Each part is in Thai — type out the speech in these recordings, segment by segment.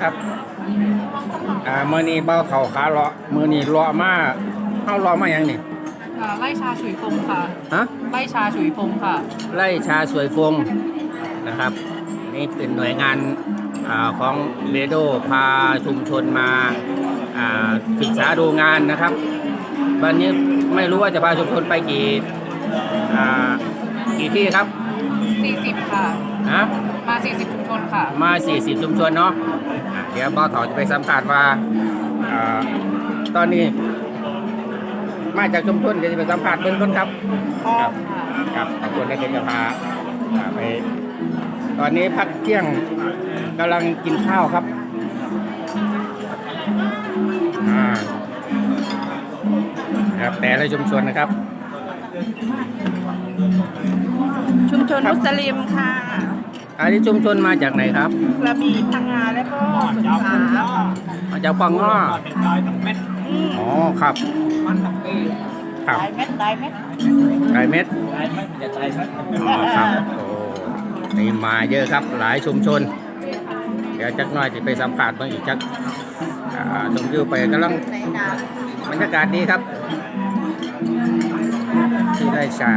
นะครับอ่ามือนี้เบ้าเข่าขาเลาะมือนี้เลาะมาเข้าเลาะมาอย่างนี่อ่าไล่ชาฉุยพงค่ะ ฮะไล่ชาฉุยพงค่ะ ไล่ชาสวยฟงนะครับ นี่เป็นหน่วยงานอาของเรโดพาชุมชนมาอ่าศึกษาดูงานนะครับ วันนี้ไม่รู้ว่าจะพาชุมชนไปกี่อ่ากี่ที่ครับ40 ค่ะ ฮะมา 40ชุมชนค่ะ มา 40 ชุมชนเนาะอะเดี๋ยวบ้าถอจะไปสัมภาษณ์ว่าอ่าตอนนี้ มาจากชุมชนเดี๋ยวจะไปสัมภาษณ์เบื้องต้นครับ ครับครับขอบคุณและเดี๋ยวจะพาอ่าไป ตอนนี้พักเที่ยงกำลังกินข้าวครับอ่าครับแต่ละชุมชนนะครับ ชุมชนมุสลิมค่ะ อันนี้ชุมชนมาจากไหนครับ กระบี่พังงาและก็สงขลาค่ะมาจากปังง้ออืมอ๋อครับครับตายเม็ดตายเม็ดไก่เม็ดอ๋อครับโอ้นี่มาเยอะครับหลายชุมชน เดี๋ยวจักหน้อยจะไปสัมผัสบางอีกจักอ่าชมวิวไปกำลังบรรยากาศดีครับ ที่ได้ชา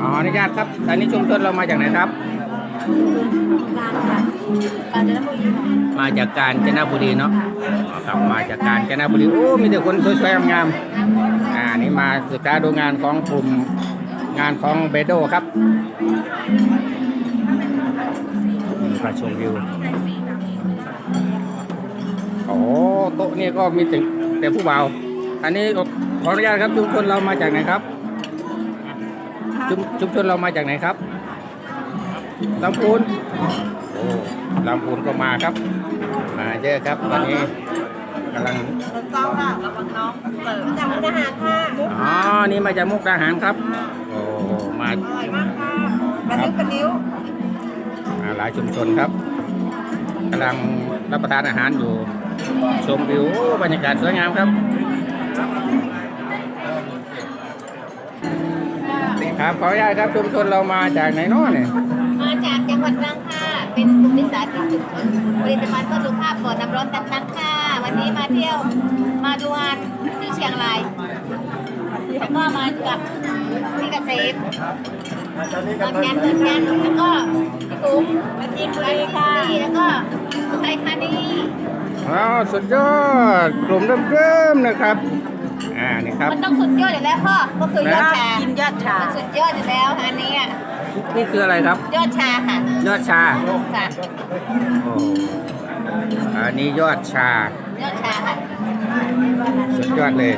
อ๋ออนุญาตครับตอนนี้ชุมชนเรามาจากไหนครับมาจากกาญจนบุรีเนาะอ๋อครับมาจากกาญจนบุรีโอ้มีแต่คนสวยๆงามๆอ่านี่มาศึกษาดูงานของกลุ่มงานของเบโดครับนี่ก็ชมวิวโอ้โต๊ะนี่ก็มีแต่แต่ผู้บ่าวอันนี้ขออนุญาตครับชุมชนเรามาจากไหนครับ ชุมชุมชนเรามาจากไหนครับลำพูนโอ้ลำพูนก็มาครับ มาเยอะครับตอนนี้กำลังเจ้าค่ะระวังน้องเสิร์ฟจากมุกดาหารค่ะอ๋อนี่มาจากมุกดาหารครับโอ้มาอร่อยมากค่ะกระนิ้วกระนิ้วมาหลายชุมชนครับกำลังรับประทานอาหารอยู่ ชมวิวโอ้บรรยากาศสวยงามครับ ครับขออนุญาตครับชุมชนเรามาจากไหนเน้อเนี่ยมาจากจังหวัดตรังค่ะ เป็นกลุ่มวิสาหกิจชุมชนผลิตภัณฑ์เพื่อสุขภาพก่อนน้ำร้อนตักๆค่ะ วันนี้มาเที่ยวมาดูงานที่เชียงรายแล้วก็มากับที่เกษตรเหมือนกันเหมือนกันแล้วก็พี่ตุ้มมาจีนบุรีค่ะแล้วก็อุทัยธานีอ้าวสุดยอดกลุ่มเดิมๆนะครับ อ่านี่ครับ มันต้องสุดยอดอยู่แล้วพ่อก็คือยอดชากินยอดชา มันสุดยอดอยู่แล้วค่ะอันนี้อะนี่คืออะไรครับ ยอดชาค่ะยอดชาค่ะโอ้อันนี้ยอดชา ยอดชาค่ะสุดยอดเลย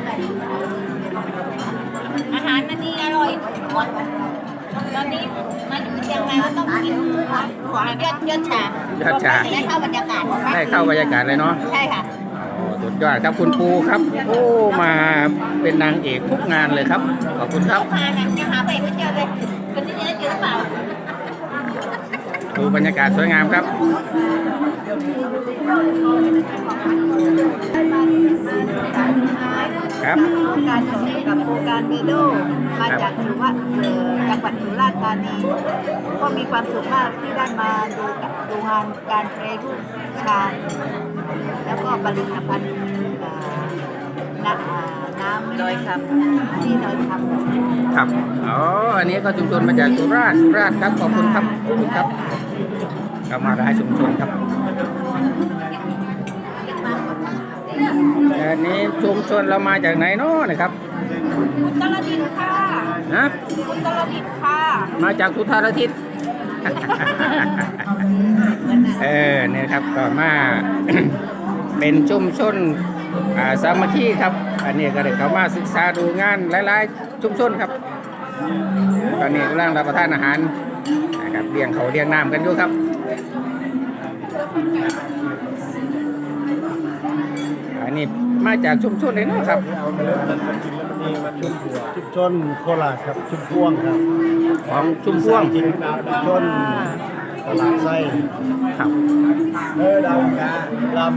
อาหารมันดีอร่อยหมดตอนนี้มาอยู่เชียงรายก็ต้องกินยอดยอดชายอดชา ได้เข้าบรรยากาศได้เข้าบรรยากาศเลยเนาะใช่ค่ะโอ้สุด ยอดครับคุณปูครับ โอ้มาเป็นนางเอกทุกงานเลยครับ ขอบคุณครับพานะจะหาไปไม่เจอเลยคนที่จะเจอหรือเปล่าดูบรรยากาศสวยงามครับครับการสอนกับโครงการเมโดมาจากสุวรรณเอ่อจังหวัดสุราษฎร์ธานีก็มีความสุขมากที่ได้มาดูกับดูงานการแปรรูปชาแล้วก็ผลิตภัณฑ์เอ่อ น้ำอ่าน้ำดอยคำที่ดอยคำครับ อ๋อ อันนี้ก็ชุมชนมาจากสุราษฎร์สุราษฎร์ครับ ขอบคุณครับ ขอบคุณครับก็มาได้ชุมชนครับ อันนี้ชุมชนเรามาจากไหนเนาะนะครับอุตรดิตถ์ค่ะนะอุตรดิตถ์ค่ะ มาจากสุธารทิศเออเนี่ยครับก็มาเป็นชุมชน อ่าสามัคคีครับ อันนี้ก็ได้เข้ามาศึกษาดูงานหลายๆชุมชนครับ ตอนนี้กำลังรับประทานอาหารนะครับเลี้ยงเขาวเลี้ยงน้ำกันอยู่ครับอันนี้มาจากชุมชนเลยเนาะครับชุมชนโคราชครับ ชุมพวงครับของชุมพ่วงชุมชนตลาดไส้ครับเออดาวกาลอ่า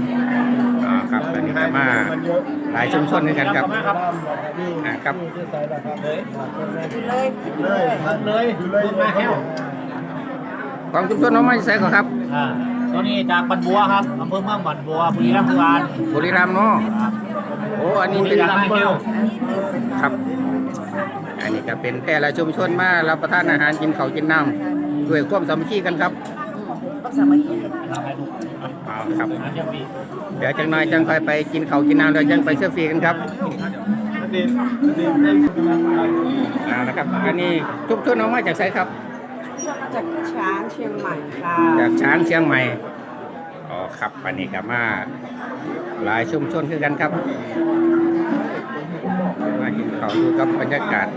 ครับอันนี้ก็มาหลายชุมชนด้วยกันครับำนี่อ่าครับที่ใส่ละครับเลยเลยเลยเลยเลยมาแห้วของชุมชนน้องไม่ใส่ก่อนครับอ่าตัวนี้จากบันบัวครับอำเภอเมืองบันบัวบุรีรัมย์คือการบุรีรัมย์เนาะโอ้อันนี้บุเป็รีนรัมย์เฮลครับ อันนี้ก็เป็นแต่ละชุมชนมารับประทานอาหารกินข้าวกินน้ำด้วยความสามัคคีกันครับก็ สามัคคีเอาครับอันยังมีเดี๋ยวจังหน่อยจังค่อยไปกินข้าวกินน้ำเดี๋ยวจังไปเซลฟี่กันครับอันนี้อันนี้ได้เอานะครับอันนี้ชุมชนออกมาจากไสครับ จากช้างเชียงใหม่ค่ะจากช้างเชียงใหม่ อ๋อครับอันนี้ก็มาหลายชุมชนคือกันครับ มากินข้าวดูกับบรรยากาศ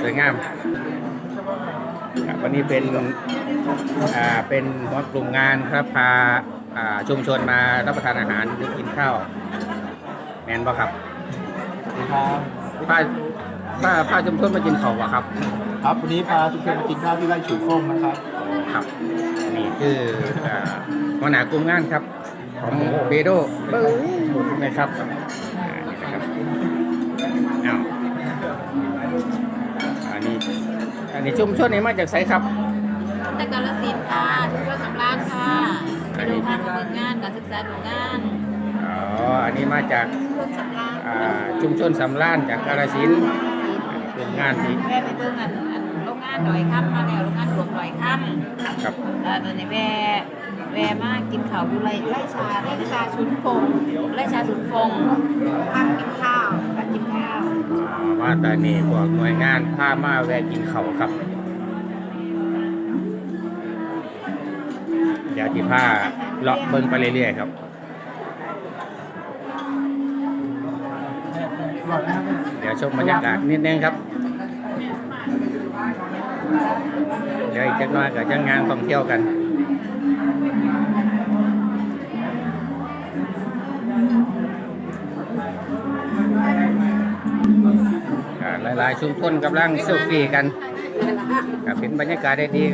สวยงามครับวันนี้เป็นอ่า เป็นหัวกลุ่มงานครับพาอ่าชุมชนมารับประทานอาหารหรือกินข้าวแมนบ่ครับครับพาพาพาชุมชนมากินข้าวบ่ครับ ครับวันนี้พาทุกคนมากินข้าวที่ไร่ฉุยฟงนะครับครับนี่คืออ่าหัวหน้ากลุ่มงานครับ ของเบโดเบิ้งนะครับอ่านี่นะครับอ้าวอันนี้อันนี้ชุมชนนี้มาจากไสครับ แต่กาลสินธุ์ค่ะชุมชนสำราญค่ะไปดูภาพเมืองงานการศึกษาดูงานอ๋อ อันนี้มาจากชุมชนสำราญอ่าชุมชนสำล้านจากกาฬสินธุ์อันนี้เป็นงานที่แม่ไปเบิ่งอันอันโรงงานดอยค่ำมาแล้วโรงงานหลวงดอยค่ำครับเอ่อตอนนี้แม่แม่มากินข้าวอยู่ไรไร่ชาไร่ชาชุนฟงไร่ชาชุนฟงพักกินข้าวพักกินข้าว อ่ามาแต่นี่พวกหน่วยงานพามาแวะกินข้าวครับ ยวที่พาเลาะเบิ่งไปเรื่อยๆครับเดี๋ยวชมบรรยากาศนิดนึงครับเดี๋ยวอีกจักน่อยก็จะงานท่องเที่ยวกันหลายๆชุมชนกำลังเซลฟี่กันเป็นบรรยากาศได้ดี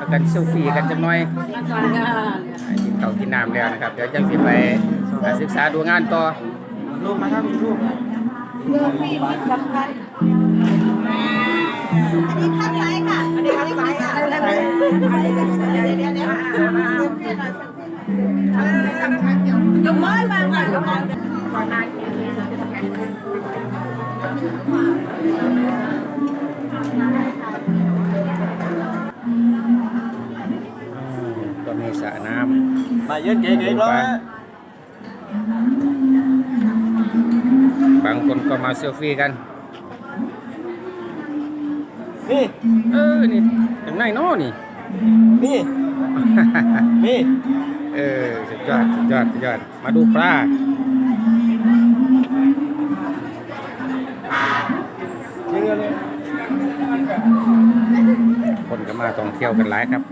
ก็พากันเซลฟี่กันจังหน่อยอ่ากินข้าวกินน้ำแล้วนะครับ เดี๋ยวจังสิไปศึกษาดูงานต่อรูปมาครับรูปเรื่องที่สำคัญอันนี้ข้างซ้ายค่ะอันนี้ข้างซ้ายค่ะเดี๋ยวเดี๋ยวเดี๋ยวยวม้อมาค่ะยกม้อ สระน้มาเยอะเก๋ๆเลยำบางคนก็มาเซลฟี่กันนี่เออนี่ถึงไหนเนาะนี่นี่ นี่ เออสุดยอดสุดยอดสุดยอดมาดูปลายิงเลยคนก็มาท่องเที่ยวกันหลายครับ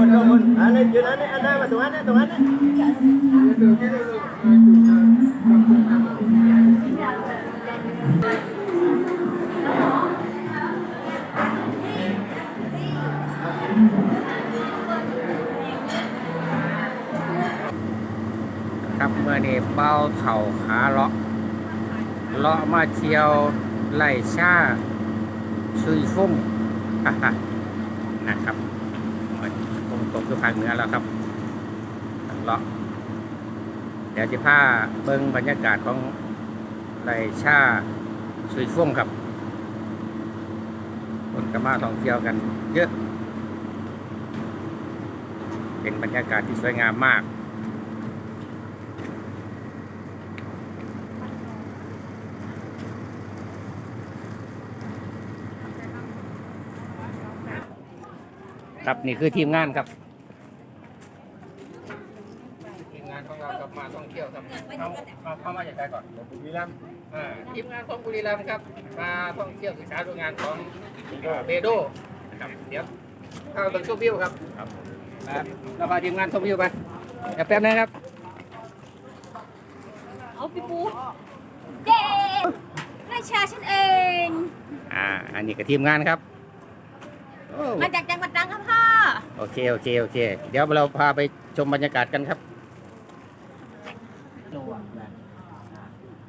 คนเจ้าคนอันนี้ยืนอันนี้อันนั้นมาตรงนั้นตรงนั้นครับเมื่อนี้เป้าเข่าขาเลาะเลาะมาเที่ยวไล่ชาชุยฟุ้งนะครับ คงตกคือภาคเหนือแล้วครับเลาะเดี๋ยวจะพาเบิ้งบรรยากาศของไล่ชาชุยฟุงครับคนก็มาท่องเที่ยวกัน เยอะ เป็นบรรยากาศที่สวยงามมากครับนี่คือทีมงานครับ ทีมงานของเราครับมาท่องเที่ยวครับเขาเขาเข้ามาจากไหนก่อนบุรีรัมย์อ่าทีมงานของบุรีรัมย์ครับ มาท่องเที่ยวศึกษาดูงานของอ่าเบโดนะครับเดี๋ยวเข้าไปชมวิวครับครับเราพาทีมงานชมวิวไปเดี๋ยวแป๊บนึงครับ เอาพี่ปูเย้ไร่ชาฉันเอง อ่า อันนี้ก็ทีมงานครับโอ้มาจากจังหวัดตรังครับพ่อ โอเค โอเค โอเค เดี๋ยวเราพาไปชมบรรยากาศกันครับ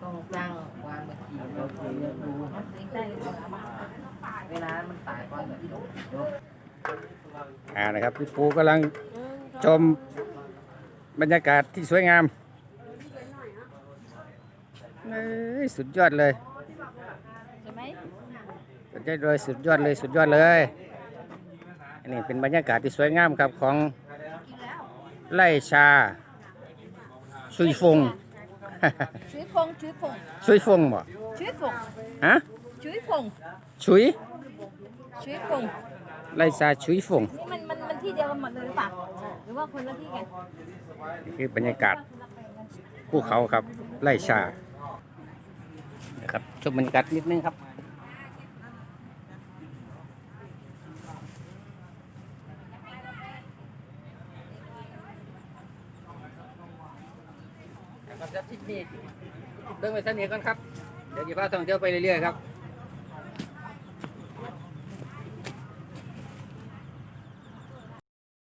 ต้องตั้งวางบนที เวลามันตายก่อน อ่านะครับพี่ปูกำลังชมบรรยากาศที่สวยงามเอ้ยสุดยอดเลยใช่ไหมสุดยอดเลยสุดยอดเลยสุดยอดเลย อันนี้เป็นบรรยากาศที่สวยงามครับของไร่ชาชุยฟงชุยฟงชุยฟงชุยฟงบ่ชุยฟงฮะชุยฟงชุยชุยฟง ไร่ชาชุยฟงนี่มันมันมันที่เดียวกันหมดเลยหรือเปล่าหรือว่าคนละที่กันนี่คือบรรยากาศภูเขาครับไร่ชานะครับชมบรรยากาศนิดนึงครับครับที่นี่เดินไปเสน่ห์ก่อนครับ เดี๋ยวจะพาท่องเที่ยวไปเรื่อยๆครับ